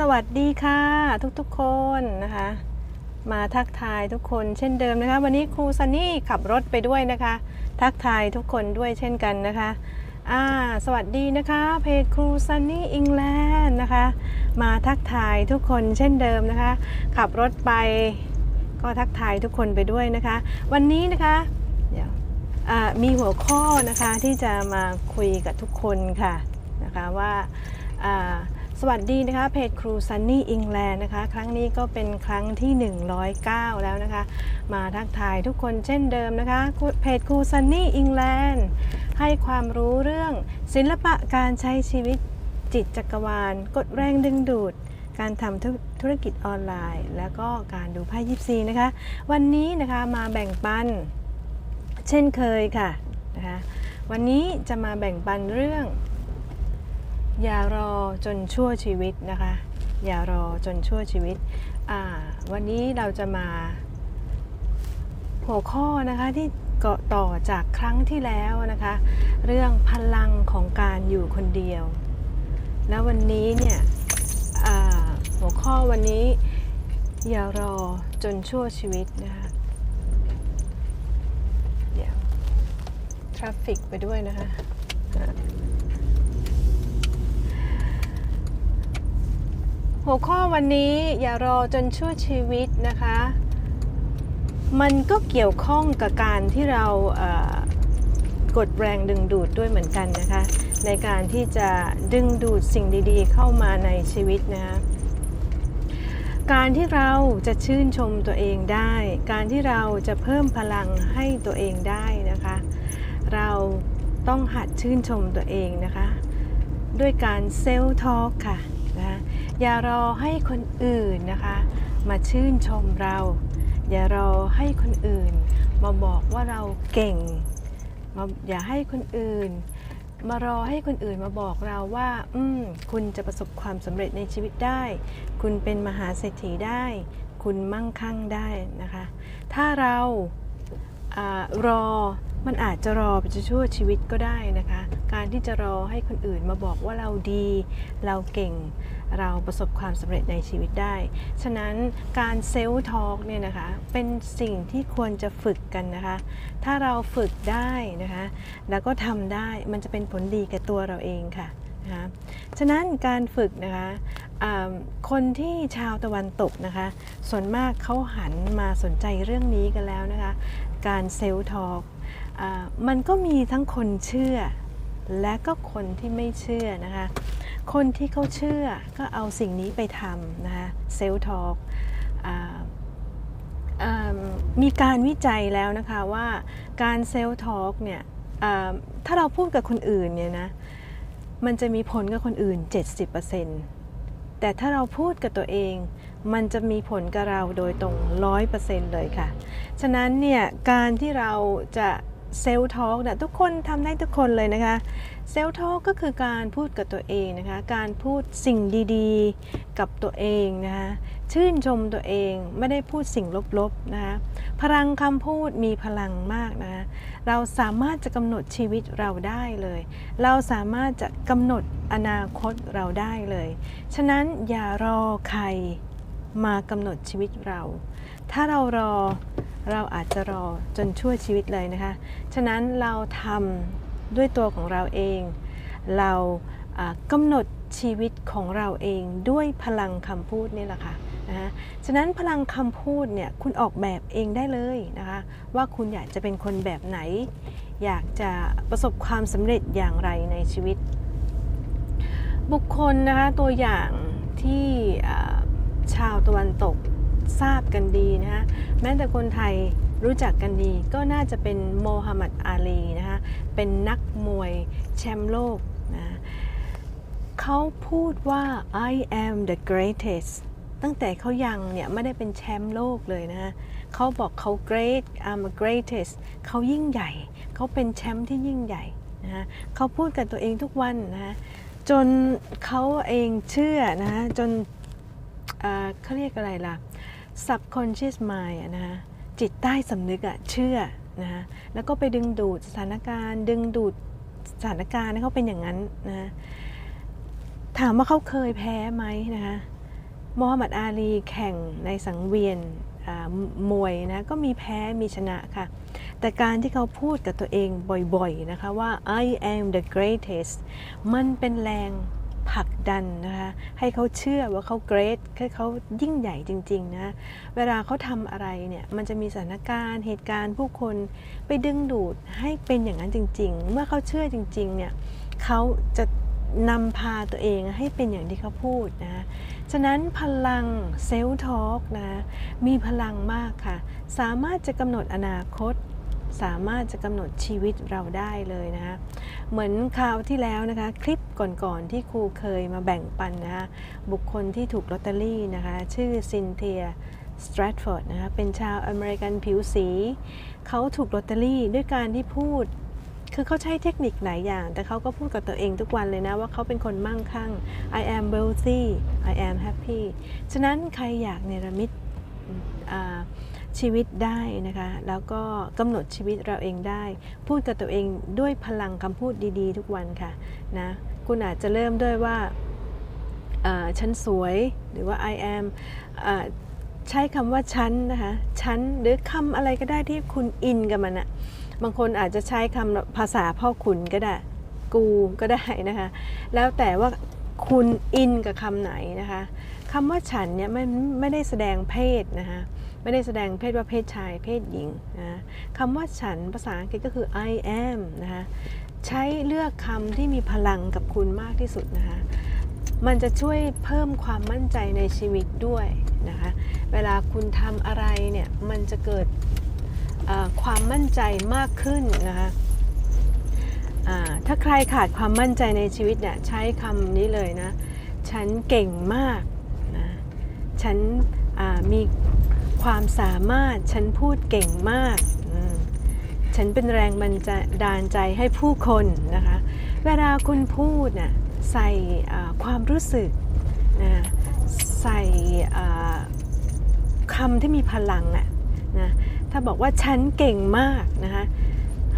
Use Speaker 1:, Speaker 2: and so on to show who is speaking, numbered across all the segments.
Speaker 1: สวัสดีค่ะทุกๆคนนะคะ มาทักทายทุกคนเช่นเดิมนะคะ วันนี้ครูซันนี่ขับรถไปด้วยนะคะ ทักทายทุกคนด้วยเช่นกันนะคะอ่าสวัสดีนะคะเพจครูซันนี่อิงแลนด์นะคะ มาทักทายทุกคนเช่นเดิมนะคะ ขับรถไปก็ทักทายทุกคนไปด้วยนะคะ วันนี้นะคะเดี๋ยวมีหัวข้อนะคะที่จะมาคุยกับทุกคนค่ะนะคะว่าอ่า วัสดีนะคะเพจครูซันนี่อิงแลนด์นะคะ ครั้งนี้ก็เป็นครั้งที่ 109 แล้วนะคะ มาทักทายทุกคนเช่นเดิมนะคะ เพจครูซันนี่อิงแลนด์ให้ความรู้เรื่องศิลปะการใช้ชีวิตจิตจักรวาล กดแรงดึงดูด การทำธุธุรกิจออนไลน์ แล้วก็การดูไพ่ยิปซีนะคะ วันนี้นะคะมาแบ่งปัน เช่นเคยค่ะนะคะวันนี้จะมาแบ่งปันเรื่อง อย่ารอจนชั่วชีวิตนะคะ อย่ารอจนชั่วชีวิต วันนี้เราจะมา หัวข้อนะคะที่เกาะต่อจากครั้งที่แล้วนะคะ เรื่องพลังของการอยู่คนเดียว แล้ววันนี้เนี่ยหัวข้อวันนี้ อย่ารอจนชั่วชีวิตนะคะเดี๋ยวทราฟฟิกไปด้วยนะคะอ่า หัวข้อวันนี้อย่ารอจนชั่วชีวิตนะคะ มันก็เกี่ยวข้องกับการที่เรากดแรงดึงดูดด้วยเหมือนกันนะคะ ในการที่จะดึงดูดสิ่งดีๆ เข้ามาในชีวิตนะคะการที่เราจะชื่นชมตัวเองได้ การที่เราจะเพิ่มพลังให้ตัวเองได้นะคะ เราต้องหัดชื่นชมตัวเองนะคะ ด้วยการเซลล์ทอล์กค่ะ อย่ารอให้คนอื่นนะคะ มาชื่นชมเรา อย่ารอให้คนอื่น มาบอกว่าเราเก่งมาอย่าให้คนอื่น มารอให้คนอื่นมาบอกเราว่า อืมคุณจะประสบความสำเร็จในชีวิตได้ คุณเป็นมหาเศรษฐีได้ คุณมั่งคั่งได้นะคะ ถ้าเราอารอมันอาจจะรอไปจนชั่วชีวิตก็ได้นะคะ การที่จะรอให้คนอื่นมาบอกว่าเราดี เราเก่ง เราประสบความสำเร็จในชีวิตได้ ฉะนั้นการเซลล์ทอล์กเนี่ยนะคะเป็นสิ่งที่ควรจะฝึกกันนะคะ ถ้าเราฝึกได้นะคะ แล้วก็ทำได้มันจะเป็นผลดีแก่ตัวเราเองค่ะนะคะฉะนั้นการฝึกนะคะคนที่ชาวตะวันตกนะคะ ส่วนมากเขาหันมาสนใจเรื่องนี้กันแล้วนะคะ การเซลล์ทอล์กมันก็มีทั้งคนเชื่อ และก็คนที่ไม่เชื่อนะคะ คนที่เขาเชื่อก็เอาสิ่งนี้ไปทำนะคะเซลทอกมีการวิจัยแล้วนะคะว่าการเซลทอกเนี่ยถ้าเราพูดกับคนอื่นเนี่ยนะมันจะมีผลกับคนอื่น 70%แต่ถ้าเราพูดกับตัวเองมันจะมีผลกับเราโดยตรง 100%เลยค่ะ ฉะนั้นเนี่ยการที่เราจะ เซลล์ทอล์กเนี่ยทุกคนทำได้ทุกคนเลยนะคะเซลล์ทอล์กก็คือการพูดกับตัวเองนะคะการพูดสิ่งดีๆ กับตัวเองนะคะชื่นชมตัวเองไม่ได้พูดสิ่งลบๆนะคะพลังคำพูดมีพลังมากนะคะเราสามารถจะกำหนดชีวิตเราได้เลย เราสามารถจะกำหนดอนาคตเราได้เลย ฉะนั้นอย่ารอใครมากำหนดชีวิตเรา ถ้าเรารอเราอาจจะรอจนชั่วชีวิตเลยนะคะ ฉะนั้นเราทำด้วยตัวของเราเอง เรากำหนดชีวิตของเราเองด้วยพลังคำพูดนี่แหละค่ะนะฉะนั้นพลังคำพูดเนี่ยคุณออกแบบเองได้เลยนะคะว่าคุณอยากจะเป็นคนแบบไหน อยากจะประสบความสำเร็จอย่างไรในชีวิต บุคคลนะคะตัวอย่างที่ชาวตะวันตก ทราบกันดีนะคะแม้แต่คนไทยรู้จักกันดีก็น่าจะเป็นโมฮัมหมัดอาลีนะคะเป็นนักมวยแชมป์โลกนะเขาพูดว่า I am the greatest ตั้งแต่เขายังเนี่ยไม่ได้เป็นแชมป์โลกเลยนะะเขาบอกเขา great I'm a greatest เขายิ่งใหญ่ เขาเป็นแชมป์ที่ยิ่งใหญ่นะะเขาพูดกับตัวเองทุกวันนะะจนเขาเองเชื่อนะะจนเขาเรียกอะไรล่ะ subconscious mind อะนะคะจิตใต้สำนึกอะเชื่อนะคะแล้วก็ไปดึงดูดสถานการณ์ ดึงดูดสถานการณ์ให้เขาเป็นอย่างนั้นนะะถามว่าเขาเคยแพ้ไหมนะคะโมฮัมหมัดอาลีแข่งในสังเวียนมวยนะก็มีแพ้มีชนะค่ะ แต่การที่เขาพูดกับตัวเองบ่อยๆนะคะว่า I am the greatest มันเป็นแรง ดันนะคะให้เขาเชื่อว่าเขา great ให้เขายิ่งใหญ่จริงๆนะเวลาเขาทำอะไรเนี่ยมันจะมีสถานการณ์เหตุการณ์ผู้คนไปดึงดูดให้เป็นอย่างนั้นจริง ๆ เมื่อเขาเชื่อจริงๆเนี่ยเขาจะนำพาตัวเองให้เป็นอย่างที่เขาพูดนะ ฉะนั้นพลังเซลล์ทอล์กนะ มีพลังมากค่ะ สามารถจะกำหนดอนาคต สามารถจะกำหนดชีวิตเราได้เลยนะคะเหมือนคราวที่แล้วนะคะคลิปก่อนๆที่ครูเคยมาแบ่งปันนะคะบุคคลที่ถูกลอตเตอรี่นะคะชื่อซินเทียสแตรทฟอร์ดนะคะเป็นชาวอเมริกันผิวสี เขาถูกลอตเตอรี่ด้วยการที่พูด คือเขาใช้เทคนิคหลายอย่าง แต่เขาก็พูดกับตัวเองทุกวันเลยนะว่าเขาเป็นคนมั่งคั่ง I am wealthy I am happy ฉะนั้นใครอยากเนรมิต ชีวิตได้นะคะ แล้วก็กำหนดชีวิตเราเองได้ พูดกับตัวเองด้วยพลังคำพูดดีๆ ทุกวันค่ะนะคุณอาจจะเริ่มด้วยว่าฉันสวยหรือว่า I am ใช้คำว่าฉันนะคะฉันหรือคำอะไรก็ได้ที่คุณอินกับมันอะบางคนอาจจะใช้คำภาษาพ่อขุนก็ได้ กูก็ได้นะคะ แล้วแต่ว่าคุณอินกับคำไหนนะคะคำว่าฉันเนี่ยไม่ไม่ได้แสดงเพศนะคะ ไม่ได้แสดงเพศว่าเพศชายเพศหญิงนะคำว่าฉันภาษาอังกฤษก็คือ I am นะคะใช้เลือกคำที่มีพลังกับคุณมากที่สุดนะคะมันจะช่วยเพิ่มความมั่นใจในชีวิตด้วยนะคะเวลาคุณทำอะไรเนี่ยมันจะเกิดความมั่นใจมากขึ้นนะคะถ้าใครขาดความมั่นใจในชีวิตเนี่ยใช้คำนี้เลยนะ ฉันเก่งมากนะ ฉันมี ความสามารถฉันพูดเก่งมาก ฉันเป็นแรงบันดาลใจให้ผู้คนนะคะ เวลาคุณพูดน่ะใส่ความรู้สึกนะใส่คำที่มีพลังอะนะถ้าบอกว่าฉันเก่งมากนะคะ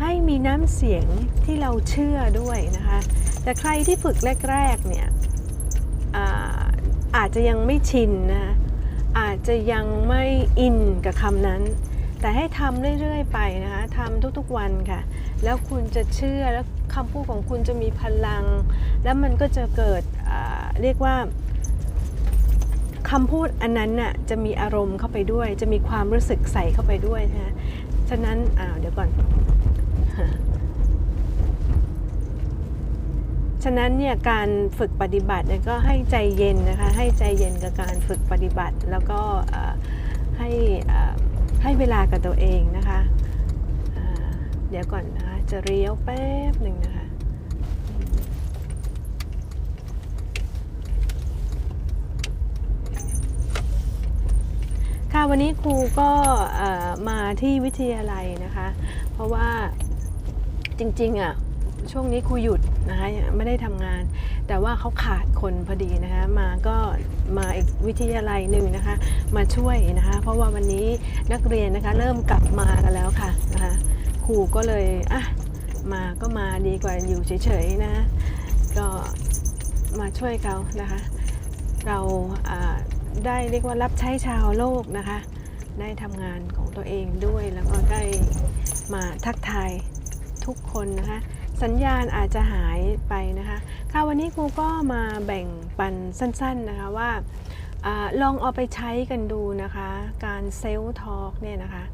Speaker 1: ให้มีน้ำเสียงที่เราเชื่อด้วยนะคะ แต่ใครที่ฝึกแรกๆเนี่ยอาอาจจะยังไม่ชินนะคะ จะยังไม่อินกับคำนั้น แต่ให้ทำเรื่อยๆไปนะคะทำทุกๆวันค่ะ แล้วคุณจะเชื่อแล้วคำพูดของคุณจะมีพลัง แล้วมันก็จะเกิดเรียกว่าคำพูดอันนั้นน่ะจะมีอารมณ์เข้าไปด้วย จะมีความรู้สึกใส่เข้าไปด้วยนะฮะฉะนั้นอ้าวเดี๋ยวก่อน ฉะนั้นเนี่ยการฝึกปฏิบัติเนี่ยก็ให้ใจเย็นนะคะให้ใจเย็นกับการฝึกปฏิบัติ แล้วก็ให้ให้เวลากับตัวเองนะคะเดี๋ยวก่อนนะคะจะเลี้ยวแป๊บหนึ่งนะคะค่ะวันนี้ครูก็มาที่วิทยาลัยนะคะ เพราะว่าจริงๆอะช่วงนี้ครูหยุด นะคะไม่ได้ทำงาน แต่ว่าเขาขาดคนพอดีนะคะมาก็มาอีกวิทยาลัยหนึ่งนะคะมาช่วยนะคะเพราะว่าวันนี้นักเรียนนะคะเริ่มกลับมากันแล้วค่ะนะคะครูก็เลยอะมาก็มาดีกว่าอยู่เฉยๆนะะก็มาช่วยเขานะคะเราได้เรียกว่ารับใช้ชาวโลกนะคะได้ทำงานของตัวเองด้วยแล้วก็ได้มาทักทายทุกคนนะคะ สัญญาณอาจจะหายไปนะคะค่ะวันนี้ครูก็มาแบ่งปันสั้นๆนะคะว่าอลองเอาไปใช้กันดูนะคะ การเซลล์ทอล์กเนี่ยนะคะ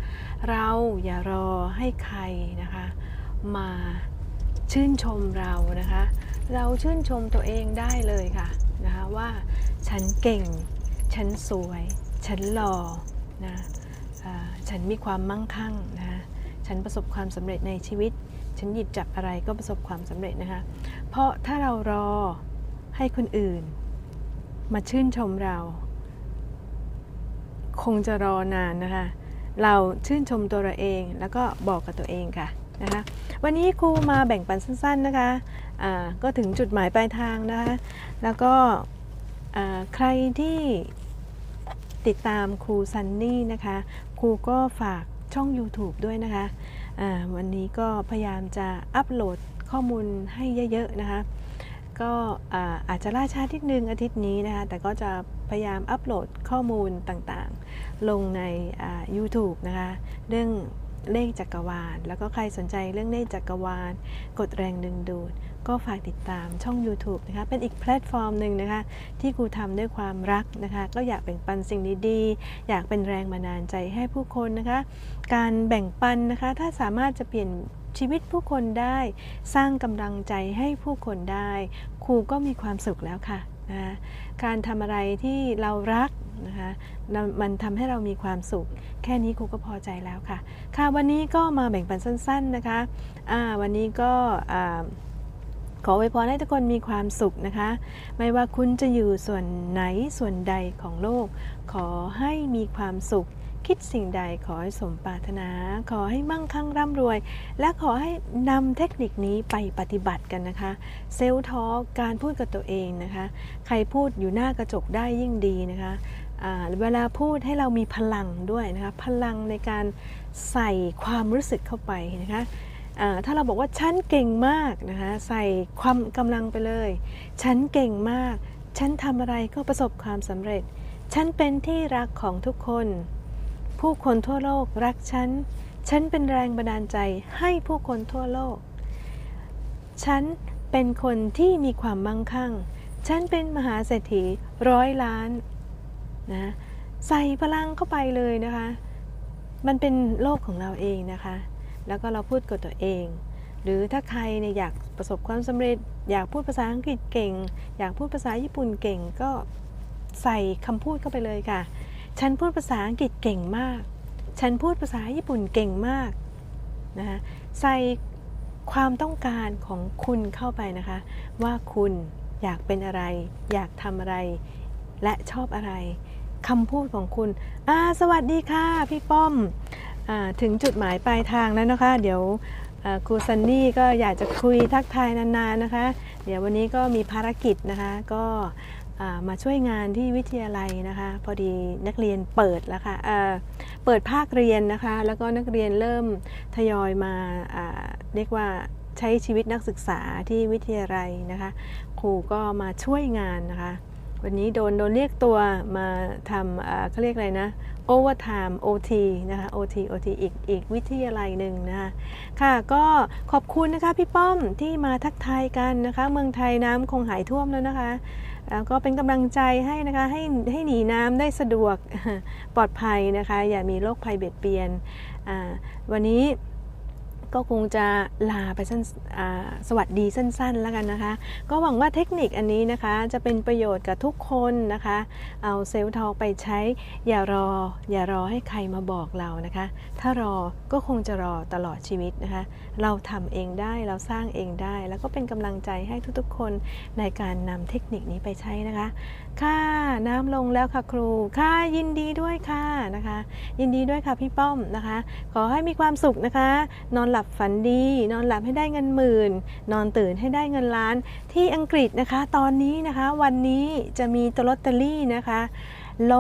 Speaker 1: เราอย่ารอให้ใครนะคะ มาชื่นชมเรานะคะ เราชื่นชมตัวเองได้เลยค่ะนะคะว่าฉันเก่ง ฉันสวย ฉันหล่อนะอ่าฉันมีความมั่งคั่งนะะ ฉันประสบความสำเร็จในชีวิต ฉันหยิบจับอะไรก็ประสบความสำเร็จนะคะ เพราะถ้าเรารอให้คนอื่น มาชื่นชมเรา คงจะรอนานนะคะ เราชื่นชมตัวเราเองแล้วก็บอกกับตัวเองค่ะนะคะวันนี้ครูมาแบ่งปันสั้น ๆนะคะอ่าก็ถึงจุดหมายปลายทางนะคะแล้วก็อ่าใครที่ติดตามครูซันนี่นะคะ ครูก็ฝาก ช่อง YouTube ด้วยนะคะอ่าวันนี้ก็พยายามจะอัปโหลดข้อมูลให้เยอะๆนะคะก็อาอาจจะล่าช้าทิดนึงอาทิตย์นี้นะคะแต่ก็จะพยายามอัปโหลดข้อมูลต่างๆ ลงในอ่า YouTube นะคะเรื่องเลขจักรวาล แล้วก็ใครสนใจเรื่องเลขจักรวาล กดแรงดึงดูด ก็ฝากติดตามช่อง YouTube นะคะ เป็นอีกแพลตฟอร์มหนึ่งนะคะ ที่ครูทำด้วยความรักนะคะ ก็อยากแบ่งปันสิ่งดีๆ อยากเป็นแรงบันดาลใจให้ผู้คนนะคะ การแบ่งปันนะคะ ถ้าสามารถจะเปลี่ยนชีวิตผู้คนได้ สร้างกำลังใจให้ผู้คนได้ ครูก็มีความสุขแล้วค่ะนะการทำอะไรที่เรารักนะคะมันทำให้เรามีความสุข แค่นี้ครูก็พอใจแล้วค่ะ ค่ะวันนี้ก็มาแบ่งปันสั้น ๆนะคะ วันนี้ก็ ขอไว้พรให้ทุกคนมีความสุขนะคะ ไม่ว่าคุณจะอยู่ส่วนไหนส่วนใดของโลก ขอให้มีความสุข คิดสิ่งใดขอให้สมปรารถนา ขอให้มั่งคั่งร่ำรวย และขอให้นำเทคนิคนี้ไปปฏิบัติกันนะคะ เซลล์ทอการพูดกับตัวเองนะคะ ใครพูดอยู่หน้ากระจกได้ยิ่งดีนะคะเวลาพูดให้เรามีพลังด้วยนะคะ พลังในการใส่ความรู้สึกเข้าไปนะคะ ถ้าเราบอกว่าฉันเก่งมากนะคะใส่ความกำลังไปเลย ฉันเก่งมาก ฉันทำอะไรก็ประสบความสำเร็จ ฉันเป็นที่รักของทุกคน ผู้คนทั่วโลกรักฉัน ฉันเป็นแรงบันดาลใจให้ผู้คนทั่วโลก ฉันเป็นคนที่มีความมั่งคั่ง ฉันเป็นมหาเศรษฐีร้อยล้านนะใส่พลังเข้าไปเลยนะคะ มันเป็นโลกของเราเองนะคะ แล้วก็เราพูดกับตัวเอง หรือถ้าใครเนี่ยอยากประสบความสำเร็จ อยากพูดภาษาอังกฤษเก่ง อยากพูดภาษาญี่ปุ่นเก่งก็ใส่คำพูดเข้าไปเลยค่ะ ฉันพูดภาษาอังกฤษเก่งมาก ฉันพูดภาษาญี่ปุ่นเก่งมากนะคะใส่ความต้องการของคุณเข้าไปนะคะ ว่าคุณอยากเป็นอะไร อยากทำอะไร และชอบอะไรคำพูดของคุณ อ่า สวัสดีค่ะ พี่ป้อม ถึงจุดหมายปลายทางแล้วนะคะ เดี๋ยวครูซันนี่ก็อยากจะคุยทักทายนานๆนะคะ เดี๋ยววันนี้ก็มีภารกิจนะคะ ก็มาช่วยงานที่วิทยาลัยนะคะ พอดีนักเรียนเปิดแล้วค่ะเเปิดภาคเรียนนะคะ แล้วก็นักเรียนเริ่มทยอยมาเรียกว่าใช้ชีวิตนักศึกษาที่วิทยาลัยนะคะ ครูก็มาช่วยงานนะคะ วันนี้โดนโดนเรียกตัวมาทำเขาเรียกอะไรนะ overtime OT นะคะ OT OT อีกอีกวิทยาลัยหนึ่งนะคะค่ะก็ขอบคุณนะคะพี่ป้อมที่มาทักทายกันนะคะ เมืองไทยน้ำคงหายท่วมแล้วนะคะแล้วก็เป็นกำลังใจให้นะคะให้ให้หนีน้ำได้สะดวกปลอดภัยนะคะ อย่ามีโรคภัยเบียดเบียนวันนี้ ก็คงจะลาไปสั้นสวัสดีสั้นๆแล้วกันนะคะ ก็หวังว่าเทคนิคอันนี้นะคะ จะเป็นประโยชน์กับทุกคนนะคะ เอาเซลล์ทองไปใช้ อย่ารอ อย่ารอให้ใครมาบอกเรานะคะ ถ้ารอก็คงจะรอตลอดชีวิตนะคะ เราทำเองได้เราสร้างเองได้ แล้วก็เป็นกำลังใจให้ทุกๆ คนในการนำเทคนิคนี้ไปใช้นะคะค่ะน้ำลงแล้วค่ะครูค่ะยินดีด้วยค่ะนะคะ ยินดีด้วยค่ะพี่ป้อมนะคะ ขอให้มีความสุขนะคะ นอนหลับฝันดี นอนหลับให้ได้เงินหมื่น นอนตื่นให้ได้เงินล้าน ที่อังกฤษนะคะ ตอนนี้นะคะวันนี้จะมีตัวลอตเตอรี่นะคะ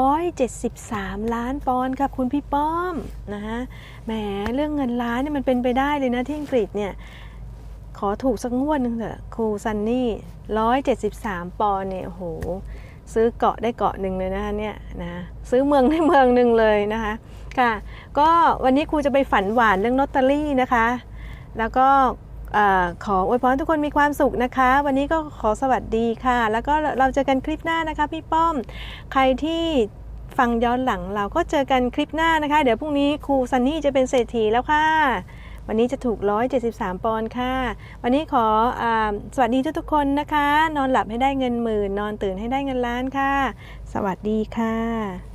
Speaker 1: 173 ล้านปอนด์ค่ะคุณพี่ป้อมนะคะแหมเรื่องเงินล้านเนี่ยมันเป็นไปได้เลยนะที่อังกฤษเนี่ยขอถูกสักงวดหนึ่งเถอะครูซันนี่ร้อยเจ็ดสิบสามปอนด์เนี่ยโหซื้อเกาะได้เกาะหนึ่งเลยนะคะเนี่ยนะซื้อเมืองได้เมืองหนึ่งเลยนะคะ ค่ะ ก็วันนี้ครูจะไปฝันหวานเรื่องลอตเตอรี่นะคะ แล้วก็อขออวยพรทุกคนมีความสุขนะคะ วันนี้ก็ขอสวัสดีค่ะ แล้วก็เราเจอกันคลิปหน้านะคะพี่ป้อม ใครที่ฟังย้อนหลังเราก็เจอกันคลิปหน้านะคะ เดี๋ยวพรุ่งนี้ครูซันนี่จะเป็นเศรษฐีแล้วค่ะวันนี้จะถูก 173 ปอนด์ค่ะ วันนี้ขออสวัสดีทุกๆคนนะคะ นอนหลับให้ได้เงินหมื่น นอนตื่นให้ได้เงินล้านค่ะ สวัสดีค่ะ